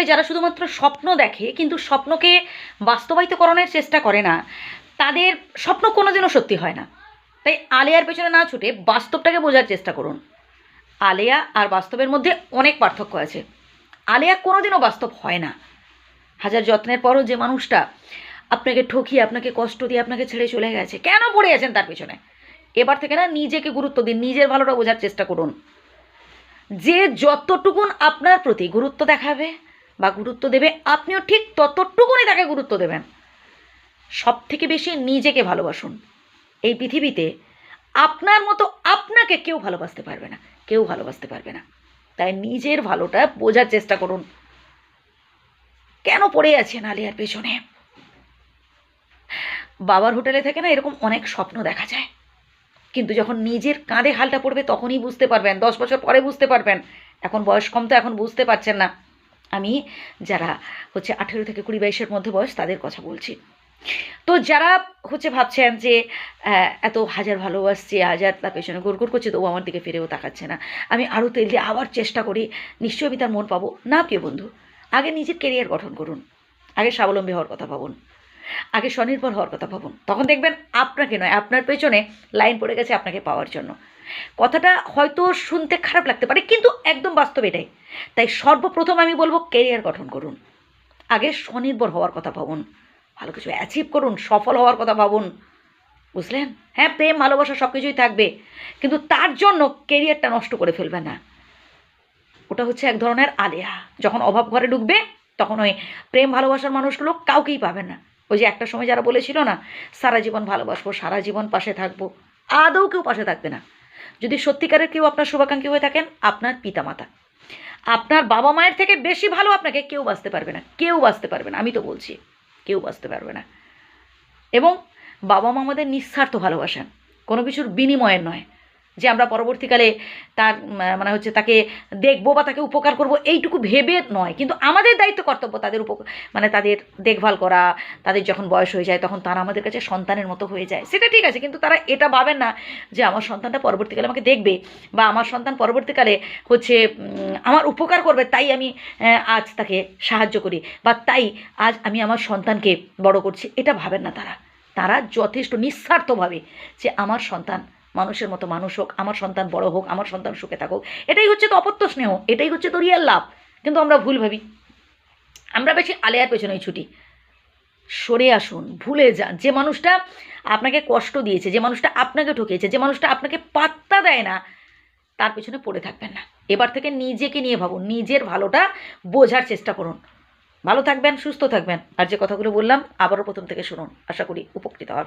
লাইফে যারা শুধুমাত্র স্বপ্ন দেখে, কিন্তু স্বপ্নকে বাস্তবায়িতকরণের চেষ্টা করে না, তাদের স্বপ্ন কোনোদিনও সত্যি হয় না। তাই আলেয়ার পেছনে না ছুটে বাস্তবটাকে বোঝার চেষ্টা করুন। আলেয়া আর বাস্তবের মধ্যে অনেক পার্থক্য আছে। আলেয়া কোনোদিনও বাস্তব হয় না। হাজার যত্নের পরও যে মানুষটা আপনাকে ঠকিয়ে, আপনাকে কষ্ট দিয়ে আপনাকে ছেড়ে চলে গেছে, কেন পড়ে আছেন তার পেছনে? এবার থেকে না নিজেকে গুরুত্ব দিন, নিজের ভালোটা বোঝার চেষ্টা করুন। যে যতটুকুন আপনার প্রতি গুরুত্ব দেখাবে বা গুরুত্ব দেবে, আপনিও ঠিক ততটুকুনই তাকে গুরুত্ব দেবেন। সব থেকে বেশি নিজেকে ভালোবাসুন। এই পৃথিবীতে আপনার মতো আপনাকে কেউ ভালোবাসতে পারবে না, কেউ ভালোবাসতে পারবে না। তাই নিজের ভালোটা বোঝার চেষ্টা করুন। কেন পড়ে আছেন আলিয়ার পেছনে? বাবার হোটেলে থেকে না এরকম অনেক স্বপ্ন দেখা যায়। কিন্তু যখন নিজের কাঁধে হালটা পড়বে তখনই বুঝতে পারবেন, দশ বছর পরে বুঝতে পারবেন। এখন বয়স কম তো এখন বুঝতে পারছেন না। আমি যারা হচ্ছে আঠেরো থেকে কুড়ি বাইশের মধ্যে বয়স, তাদের কথা বলছি। তো যারা হচ্ছে ভাবছেন যে এত হাজার ভালোবাসছে, হাজার তার পেছনে গুড় গুড় করছে, তবু আমার দিকে ফিরেও তাকাচ্ছে না। আমি আরও তেল দিয়ে আবার চেষ্টা করি, নিশ্চয়ই আমি তার মন পাবো। না, প্রিয় বন্ধু, আগে নিজের কেরিয়ার গঠন করুন। আগে স্বাবলম্বী হওয়ার কথা ভাবুন। আগে স্বনির্ভর হওয়ার কথা ভাবুন। তখন দেখবেন আপনাকে নয়, আপনার পেছনে লাইন পড়ে গেছে আপনাকে পাওয়ার জন্য। কথাটা হয়তো শুনতে খারাপ লাগতে পারে, কিন্তু একদম বাস্তব এটাই। তাই সর্বপ্রথম আমি বলব কেরিয়ার গঠন করুন। আগে স্বনির্ভর হওয়ার কথা ভাবুন, ভালো কিছু অ্যাচিভ করুন, সফল হওয়ার কথা ভাবুন, বুঝলেন? হ্যাঁ প্রেম, ভালোবাসা সব কিছুই থাকবে, কিন্তু তার জন্য কেরিয়ারটা নষ্ট করে ফেলবে না। ওটা হচ্ছে এক ধরনের আলেয়া। যখন অভাব ঘরে ঢুকবে, তখন ওই প্রেম, ভালোবাসার মানুষগুলো কাউকেই পাবে না। ওই যে একটা সময় যারা বলেছিল না, সারা জীবন ভালোবাসবো, সারা জীবন পাশে থাকব, আদৌ কেউ পাশে থাকবে না। যদি সত্যিকারের কেউ আপনার শুভাকাঙ্ক্ষী হয়ে থাকেন, আপনার পিতামাতা। আপনার বাবা মায়ের থেকে বেশি ভালো আপনাকে কেউ বাঁচতে পারবে না, কেউ বাঁচতে পারবে না, আমি তো বলছি, কেউ বাঁচতে পারবে না। এবং বাবা মা আমাদের নিঃস্বার্থ ভালোবাসেন, কোনো কিছুর বিনিময়ের নয়। যে আমরা পরবর্তীকালে তার মানে হচ্ছে তাকে দেখব বা তাকে উপকার করব, এইটুকু ভেবে নয়। কিন্তু আমাদের দায়িত্ব কর্তব্য তাদের উপ মানে তাদের দেখভাল করা, তাদের যখন বয়স হয়ে যায় তখন তারা আমাদের কাছে সন্তানের মতো হয়ে যায়। সেটা ঠিক আছে, কিন্তু তারা এটা ভাবেন না যে আমার সন্তানটা পরবর্তীকালে আমাকে দেখবে বা আমার সন্তান পরবর্তীকালে হচ্ছে আমার উপকার করবে, তাই আমি আজ তাকে সাহায্য করি বা তাই আজ আমি আমার সন্তানকে বড় করছি। এটা ভাবেন না তারা। তারা যথেষ্ট নিঃস্বার্থভাবে যে আমার সন্তান মানুষের মতো মানুষ হোক, আমার সন্তান বড় হোক, আমার সন্তান সুখে থাকুক, এটাই হচ্ছে তো অপত্য স্নেহ, এটাই হচ্ছে তো রিয়াল লাভ। কিন্তু আমরা ভুল ভাবি। আমরা বেশি আলেয়ার পেছনেই ছুটি। সরে আসুন, ভুলে যান যে মানুষটা আপনাকে কষ্ট দিয়েছে, যে মানুষটা আপনাকে ঠকিয়েছে, যে মানুষটা আপনাকে পাত্তা দেয় না, তার পেছনে পড়ে থাকবেন না। এবার থেকে নিজেকে নিয়ে ভাবুন, নিজের ভালোটা বোঝার চেষ্টা করুন। ভালো থাকবেন, সুস্থ থাকবেন। আর যে কথাগুলো বললাম, আবারও প্রথম থেকে শুনুন। আশা করি উপকৃত হবেন।